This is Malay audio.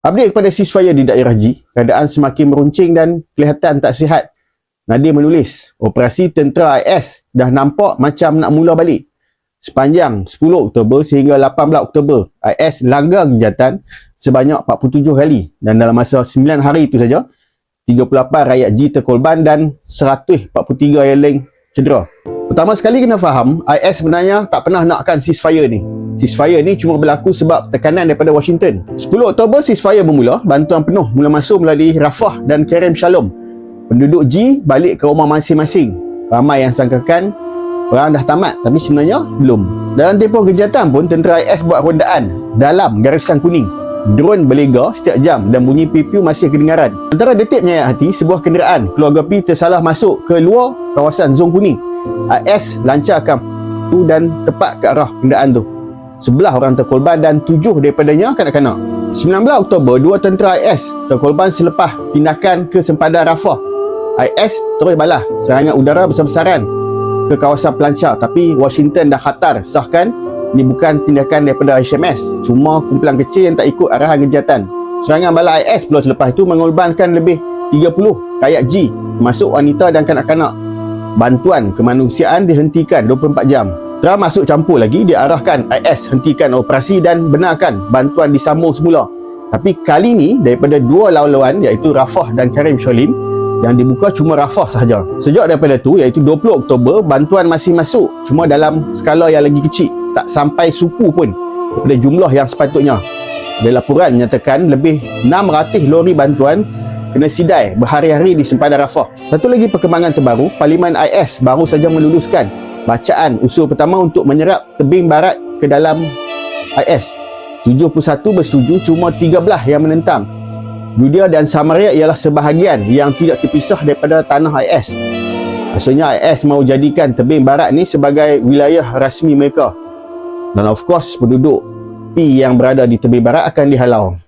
Update kepada ceasefire di daerah G, keadaan semakin meruncing dan kelihatan tak sihat. Nadir menulis, operasi tentera IS dah nampak macam nak mula balik. Sepanjang 10 Oktober sehingga 18 Oktober, IS langgar kejahatan sebanyak 47 kali dan dalam masa 9 hari itu saja, 38 rakyat G terkorban dan 143 yang lain cedera. Pertama sekali kena faham, IS sebenarnya tak pernah nakkan ceasefire ni. Ceasefire ni cuma berlaku sebab tekanan daripada Washington. 10 Oktober ceasefire bermula, bantuan penuh mula masuk melalui Rafah dan Kerem Shalom. Penduduk G balik ke rumah masing-masing. Ramai yang sangkakan perang dah tamat tapi sebenarnya belum. Dalam tempoh kejahatan pun tentera IS buat rondaan dalam garisan kuning. Drone berlega setiap jam dan bunyi pipiu masih kedengaran. Antara detik menyayat hati, sebuah kenderaan keluarga P tersalah masuk ke luar kawasan zon kuning. IS lancarkan dan tepat ke arah kenderaan tu. Sebelah orang terkorban dan tujuh daripadanya kanak-kanak. 19 Oktober, dua tentera IS terkorban selepas tindakan ke sempadan Rafah. IS terus balas serangan udara besar-besaran ke kawasan pelancar tapi Washington dah khatar sahkan ini bukan tindakan daripada HMS cuma kumpulan kecil yang tak ikut arahan kejahatan. Serangan balas IS pula selepas itu mengorbankan lebih 30 rakyat G termasuk wanita dan kanak-kanak. Bantuan kemanusiaan dihentikan 24 jam. Trump masuk campur lagi diarahkan IS hentikan operasi dan benarkan bantuan disambung semula. Tapi kali ini daripada dua lawan-lawan iaitu Rafah dan Karim Sholim yang dibuka cuma Rafah sahaja. Sejak daripada tu iaitu 20 Oktober bantuan masih masuk cuma dalam skala yang lagi kecil. Tak sampai suku pun daripada jumlah yang sepatutnya. Ada laporan menyatakan lebih 600 lori bantuan kena sidai berhari-hari di sempadan Rafah. Satu lagi perkembangan terbaru, Parlimen IS baru saja meluluskan bacaan usul pertama untuk menyerap tebing barat ke dalam IS. 71 bersetuju, cuma 13 yang menentang. Judea dan Samaria ialah sebahagian yang tidak terpisah daripada tanah IS. Maksudnya IS mahu jadikan tebing barat ni sebagai wilayah rasmi mereka. Dan of course penduduk P yang berada di tebing barat akan dihalau.